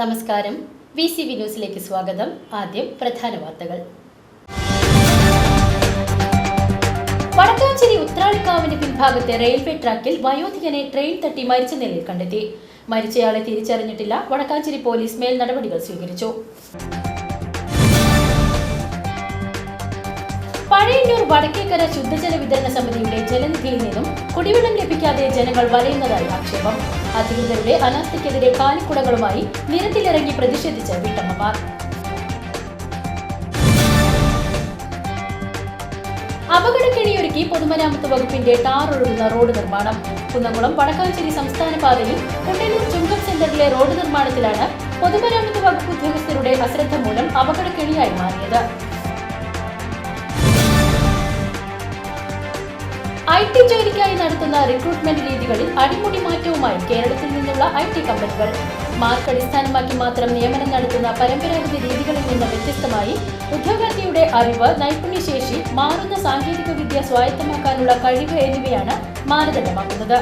നമസ്കാരം. V C V ന്യൂസിലേക്ക് സ്വാഗതം. ആദ്യം പ്രധാന വാർത്തകൾ. വടക്കാഞ്ചേരി ഉത്രാളിക്കാവിന് പിൻഭാഗത്തെ റെയിൽവേ ട്രാക്കിൽ വയോധികനെ ട്രെയിൻ തട്ടി മരിച്ച നിലയിൽ കണ്ടെത്തി. മരിച്ചയാളെ തിരിച്ചറിഞ്ഞിട്ടില്ല. വടക്കാഞ്ചേരി പോലീസ് മേൽ നടപടികൾ സ്വീകരിച്ചു. പഴയന്നൂർ വടക്കേക്കര ശുദ്ധജല വിതരണ സമിതിയുടെ ജലനിധിയിൽ നിന്നും കുടിവെള്ളം ലഭിക്കാതെ ജനങ്ങൾ വലയുന്നതായി ആക്ഷേപം. അധികൃതരുടെ അനാസ്ഥയ്ക്കെതിരെ കാലിക്കുടകളുമായി നിരത്തിലിറങ്ങി പ്രതിഷേധിച്ച് വീട്ടമ്മമാർ. അപകടക്കെണിയൊരുക്കി പൊതുമരാമത്ത് വകുപ്പിന്റെ ടാർ ഒഴുകുന്ന റോഡ് നിർമ്മാണം. കുന്നംകുളം വടക്കാഞ്ചേരി സംസ്ഥാന പാതയിൽ കുട്ടനൂർ ചുങ്കം സെന്ററിലെ റോഡ് നിർമ്മാണത്തിലാണ് പൊതുമരാമത്ത് വകുപ്പ് ഉദ്യോഗസ്ഥരുടെ അശ്രദ്ധ മൂലം അപകടക്കെണിയായി മാറിയത്. ഐ ടി ജോലിക്കായി നടത്തുന്ന റിക്രൂട്ട്മെന്റ് രീതികളിൽ അടിമുടി മാറ്റവുമായി കേരളത്തിൽ നിന്നുള്ള ഐ ടി കമ്പനികൾ. മാർക്ക് അടിസ്ഥാനമാക്കി മാത്രം നിയമനം നടത്തുന്ന പരമ്പരാഗത രീതികളിൽ നിന്ന് വ്യത്യസ്തമായി ഉദ്യോഗാർത്ഥിയുടെ അറിവ് നൈപുണ്യശേഷി മാറുന്ന സാങ്കേതികവിദ്യ സ്വായത്തമാക്കാനുള്ള കഴിവ് എന്നിവയാണ് മാനദണ്ഡമാക്കുന്നത്.